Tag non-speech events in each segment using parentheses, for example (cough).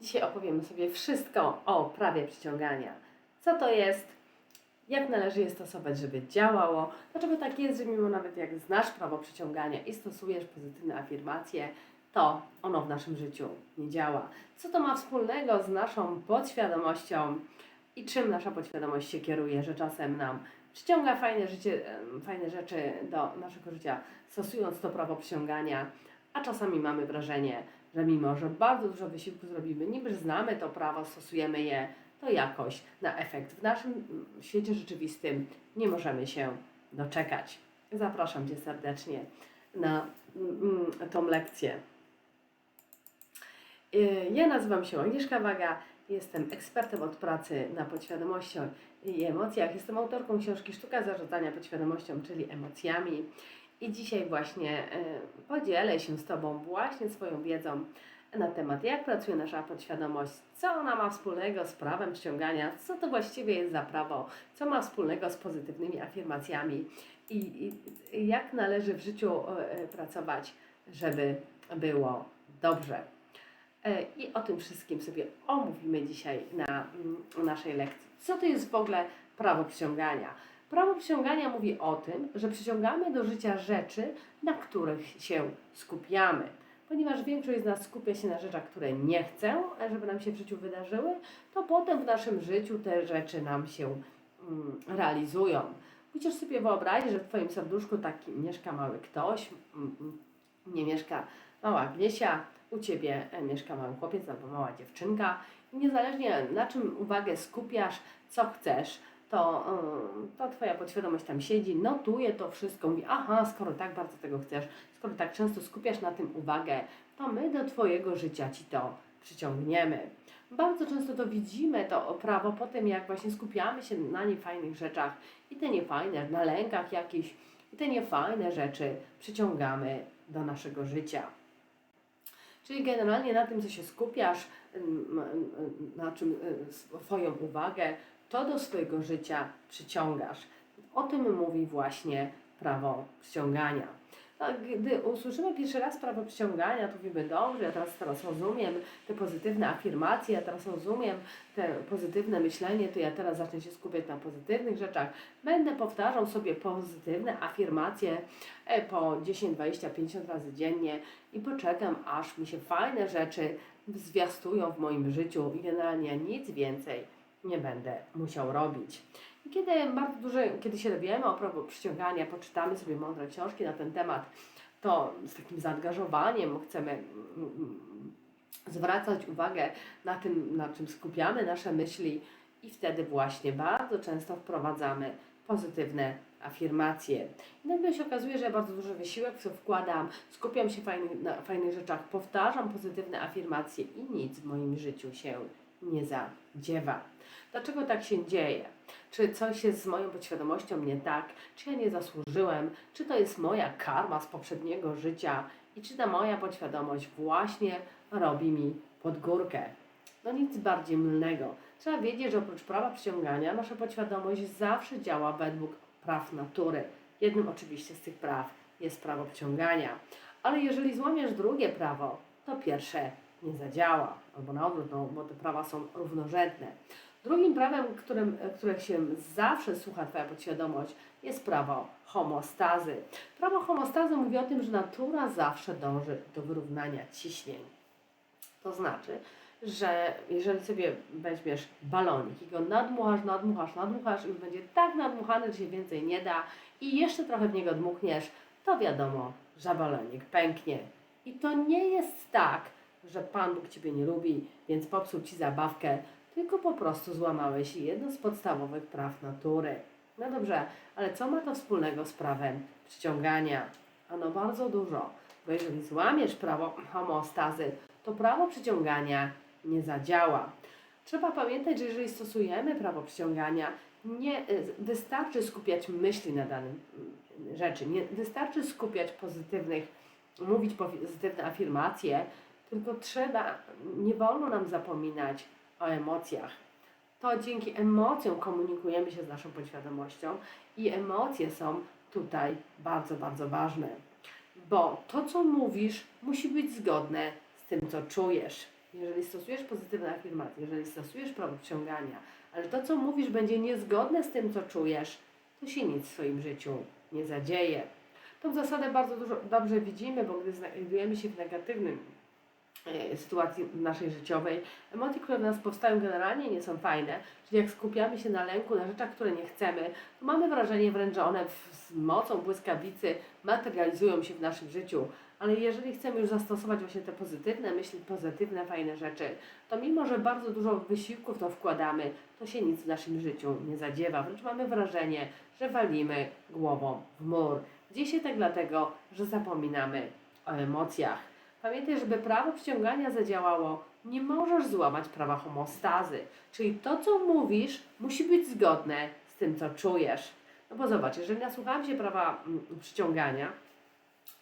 Dzisiaj opowiemy sobie wszystko o prawie przyciągania. Co to jest, jak należy je stosować, żeby działało, dlaczego tak jest, że mimo nawet jak znasz prawo przyciągania i stosujesz pozytywne afirmacje, to ono w naszym życiu nie działa. Co to ma wspólnego z naszą podświadomością i czym nasza podświadomość się kieruje, że czasem nam przyciąga fajne, życie, fajne rzeczy do naszego życia, stosując to prawo przyciągania, a czasami mamy wrażenie, że mimo, że bardzo dużo wysiłku zrobimy, niby znamy to prawo, stosujemy je, to jakoś na efekt w naszym mm, świecie rzeczywistym nie możemy się doczekać. Zapraszam Cię serdecznie na mm, tą lekcję. Y, Ja nazywam się Agnieszka Waga, jestem ekspertem od pracy na podświadomością i emocjach. Jestem autorką książki Sztuka zarządzania podświadomością, czyli emocjami. I dzisiaj właśnie y, podzielę się z Tobą właśnie swoją wiedzą na temat, jak pracuje nasza podświadomość, co ona ma wspólnego z prawem ściągania, co to właściwie jest za prawo, co ma wspólnego z pozytywnymi afirmacjami i, i, jak należy w życiu y, pracować, żeby było dobrze. E, I o tym wszystkim sobie omówimy dzisiaj na mm, naszej lekcji. Co to jest w ogóle prawo przyciągania? Prawo przyciągania mówi o tym, że przyciągamy do życia rzeczy, na których się skupiamy. Ponieważ większość z nas skupia się na rzeczach, które nie chcę, żeby nam się w życiu wydarzyły, to potem w naszym życiu te rzeczy nam się mm, realizują. Musisz sobie wyobrazić, że w Twoim serduszku taki mieszka mały ktoś, mm, mm, nie mieszka mała Gniesia, u Ciebie e, mieszka mały chłopiec albo mała dziewczynka. I niezależnie na czym uwagę skupiasz, co chcesz, to, to Twoja podświadomość tam siedzi, notuje to wszystko, mówi, aha, skoro tak bardzo tego chcesz, skoro tak często skupiasz na tym uwagę, to my do Twojego życia Ci to przyciągniemy. Bardzo często to widzimy, to prawo, po tym jak właśnie skupiamy się na niefajnych rzeczach i te niefajne, na lękach jakichś, i te niefajne rzeczy przyciągamy do naszego życia. Czyli generalnie na tym, co się skupiasz, na czym swoją uwagę, to do swojego życia przyciągasz. O tym mówi właśnie prawo przyciągania. Gdy usłyszymy pierwszy raz prawo przyciągania, to mówimy dobrze, ja teraz, teraz rozumiem te pozytywne afirmacje, ja teraz rozumiem te pozytywne myślenie, to ja teraz zacznę się skupiać na pozytywnych rzeczach. Będę powtarzał sobie pozytywne afirmacje e, po 10, 20, 50 razy dziennie i poczekam, aż mi się fajne rzeczy zwiastują w moim życiu i generalnie nic więcej nie będę musiał robić. Kiedy bardzo dużo, kiedy się dowiemy o prawo przyciągania, poczytamy sobie mądre książki na ten temat, to z takim zaangażowaniem chcemy mm, mm, zwracać uwagę na tym, na czym skupiamy nasze myśli i wtedy właśnie bardzo często wprowadzamy pozytywne afirmacje. I nagle się okazuje, że ja bardzo duży wysiłek w to wkładam, skupiam się fajny, na fajnych rzeczach, powtarzam pozytywne afirmacje i nic w moim życiu się nie zadziewa. Dlaczego tak się dzieje? Czy coś jest z moją podświadomością nie tak? Czy ja nie zasłużyłem? Czy to jest moja karma z poprzedniego życia? I czy ta moja podświadomość właśnie robi mi pod górkę? No nic bardziej mylnego. Trzeba wiedzieć, że oprócz prawa przyciągania, nasza podświadomość zawsze działa według praw natury. Jednym oczywiście z tych praw jest prawo przyciągania. Ale jeżeli złamiesz drugie prawo, to pierwsze nie zadziała. Albo na odwrót, no, bo te prawa są równorzędne. Drugim prawem, którym, których się zawsze słucha Twoja podświadomość, jest prawo homostazy. Prawo homostazy mówi o tym, że natura zawsze dąży do wyrównania ciśnień. To znaczy, że jeżeli sobie weźmiesz balonik i go nadmuchasz, nadmuchasz, nadmuchasz i będzie tak nadmuchany, że się więcej nie da i jeszcze trochę w niego dmuchniesz, to wiadomo, że balonik pęknie. I to nie jest tak, że Pan Bóg Ciebie nie lubi, więc popsuł Ci zabawkę, tylko po prostu złamałeś jedno z podstawowych praw natury. No dobrze, ale co ma to wspólnego z prawem przyciągania? Ano bardzo dużo, bo jeżeli złamiesz prawo homeostazy, to prawo przyciągania nie zadziała. Trzeba pamiętać, że jeżeli stosujemy prawo przyciągania, nie y, wystarczy skupiać myśli na danym y, rzeczy, nie wystarczy skupiać pozytywnych, mówić pozytywne afirmacje, tylko trzeba, nie wolno nam zapominać o emocjach. To dzięki emocjom komunikujemy się z naszą podświadomością i emocje są tutaj bardzo, bardzo ważne. Bo to, co mówisz, musi być zgodne z tym, co czujesz. jeżeli stosujesz pozytywne afirmacje, jeżeli stosujesz prawo przyciągania, ale to, co mówisz, będzie niezgodne z tym, co czujesz, to się nic w swoim życiu nie zadzieje. Tą zasadę bardzo dużo, dobrze widzimy, bo gdy znajdujemy się w negatywnym sytuacji naszej życiowej, emocje, które w nas powstają generalnie nie są fajne, czyli jak skupiamy się na lęku, na rzeczach, które nie chcemy, to mamy wrażenie wręcz, że one z mocą błyskawicy materializują się w naszym życiu. Ale jeżeli chcemy już zastosować właśnie te pozytywne myśli, pozytywne, fajne rzeczy, to mimo, że bardzo dużo wysiłków w to wkładamy, to się nic w naszym życiu nie zadziewa. Wręcz mamy wrażenie, że walimy głową w mur. Dzieje się tak dlatego, że zapominamy o emocjach. Pamiętaj, żeby prawo przyciągania zadziałało, nie możesz złamać prawa homostazy. Czyli to, co mówisz, musi być zgodne z tym, co czujesz. No bo zobacz, jeżeli nasłuchałam się prawa mm, przyciągania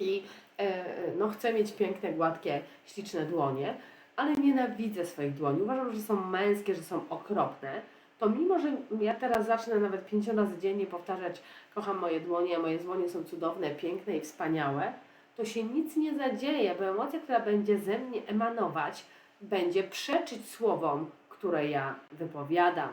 i e, no, chcę mieć piękne, gładkie, śliczne dłonie, ale nienawidzę swoich dłoni, uważam, że są męskie, że są okropne, to mimo, że ja teraz zacznę nawet pięć razy dziennie powtarzać, kocham moje dłonie, a moje dłonie są cudowne, piękne i wspaniałe, to się nic nie zadzieje, bo emocja, która będzie ze mnie emanować, będzie przeczyć słowom, które ja wypowiadam.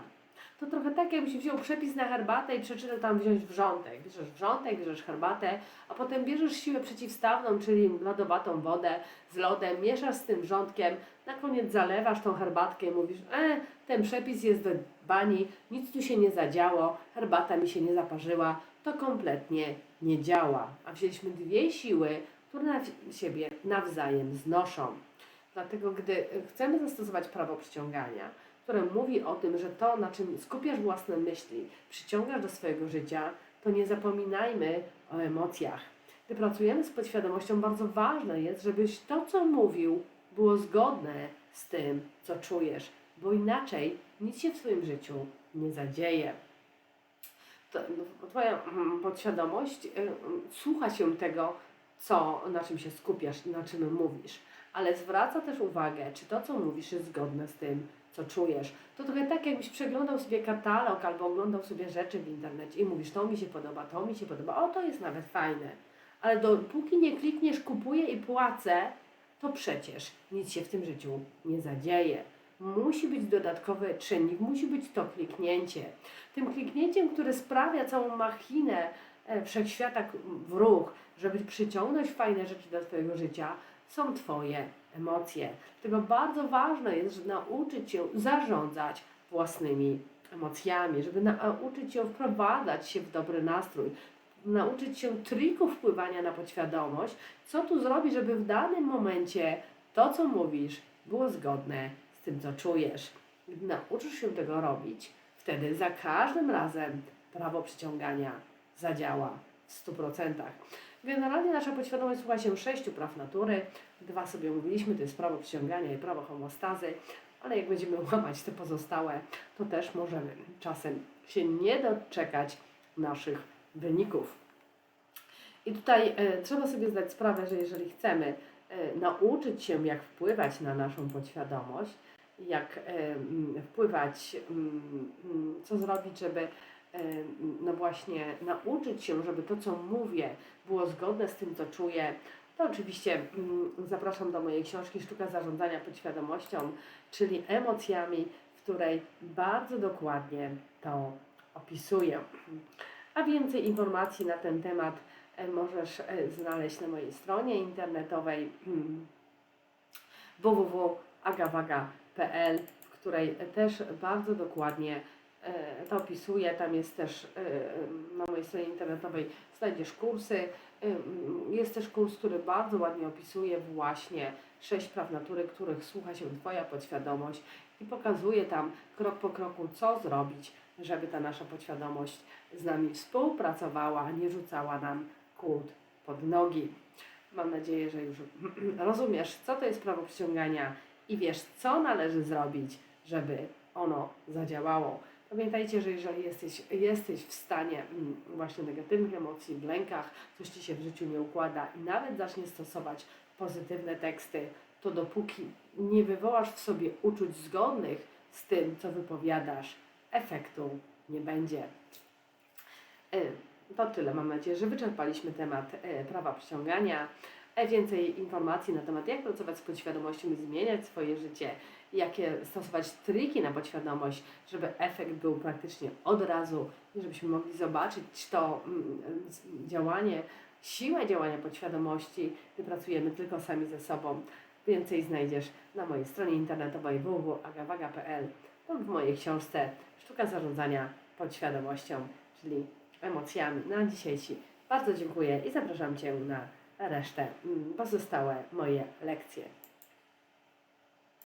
To trochę tak, jakbyś wziął przepis na herbatę i przeczytał tam wziąć wrzątek. Bierzesz wrzątek, bierzesz herbatę, a potem bierzesz siłę przeciwstawną, czyli lodowatą wodę z lodem, mieszasz z tym wrzątkiem, na koniec zalewasz tą herbatkę i mówisz, e, ten przepis jest do bani, nic tu się nie zadziało, herbata mi się nie zaparzyła, to kompletnie nie działa. A wzięliśmy dwie siły, które na siebie nawzajem znoszą. Dlatego, gdy chcemy zastosować prawo przyciągania, które mówi o tym, że to, na czym skupiasz własne myśli, przyciągasz do swojego życia, to nie zapominajmy o emocjach. Gdy pracujemy z podświadomością, bardzo ważne jest, żebyś to, co mówił, było zgodne z tym, co czujesz, bo inaczej nic się w swoim życiu nie zadzieje. No, twoja mm, podświadomość y, słucha się tego, co, na czym się skupiasz, na czym mówisz, ale zwraca też uwagę, czy to, co mówisz, jest zgodne z tym, co czujesz. To trochę tak, jakbyś przeglądał sobie katalog albo oglądał sobie rzeczy w internecie i mówisz, to mi się podoba, to mi się podoba, o, to jest nawet fajne. Ale dopóki nie klikniesz kupuję i płacę, to przecież nic się w tym życiu nie zadzieje. Musi być dodatkowy czynnik, musi być to kliknięcie. Tym kliknięciem, które sprawia całą machinę e, wszechświata w ruch, żeby przyciągnąć fajne rzeczy do Twojego życia, są Twoje emocje. Dlatego bardzo ważne jest, żeby nauczyć się zarządzać własnymi emocjami, żeby nauczyć się wprowadzać się w dobry nastrój, nauczyć się trików wpływania na podświadomość, co tu zrobić, żeby w danym momencie to, co mówisz, było zgodne tym, co czujesz. Gdy nauczysz się tego robić, wtedy za każdym razem prawo przyciągania zadziała w 100%. Generalnie nasza podświadomość słucha się sześciu praw natury. Dwa sobie mówiliśmy, to jest prawo przyciągania i prawo homostazy, ale jak będziemy łamać te pozostałe, to też możemy czasem się nie doczekać naszych wyników. I tutaj e, trzeba sobie zdać sprawę, że jeżeli chcemy e, nauczyć się, jak wpływać na naszą podświadomość, jak wpływać, co zrobić, żeby no właśnie nauczyć się, żeby to, co mówię, było zgodne z tym, co czuję, to oczywiście zapraszam do mojej książki Sztuka zarządzania podświadomością, czyli emocjami, w której bardzo dokładnie to opisuję. A więcej informacji na ten temat możesz e, znaleźć na mojej stronie internetowej mm, www.agawaga.pl, w której też bardzo dokładnie e, to opisuję. Tam jest też e, na mojej stronie internetowej znajdziesz kursy. E, Jest też kurs, który bardzo ładnie opisuje właśnie sześć praw natury, których słucha się Twoja podświadomość i pokazuje tam krok po kroku, co zrobić, żeby ta nasza podświadomość z nami współpracowała, nie rzucała nam kłód pod nogi. Mam nadzieję, że już (clears throat) rozumiesz, co to jest prawo przyciągania i wiesz, co należy zrobić, żeby ono zadziałało. Pamiętajcie, że jeżeli jesteś, jesteś w stanie mm, właśnie negatywnych emocji, w lękach, coś Ci się w życiu nie układa i nawet zaczniesz stosować pozytywne teksty, to dopóki nie wywołasz w sobie uczuć zgodnych z tym, co wypowiadasz, efektu nie będzie. E, To tyle. Mam nadzieję, że wyczerpaliśmy temat e, prawa przyciągania. E, Więcej informacji na temat, jak pracować z podświadomością i zmieniać swoje życie, jakie stosować triki na podświadomość, żeby efekt był praktycznie od razu żebyśmy mogli zobaczyć to mm, działanie, siłę działania podświadomości, gdy pracujemy tylko sami ze sobą. Więcej znajdziesz na mojej stronie internetowej www.agawaga.pl lub w mojej książce Sztuka zarządzania podświadomością, czyli emocjami. Na dzisiaj Ci bardzo dziękuję i zapraszam Cię na resztę, mm, pozostałe moje lekcje.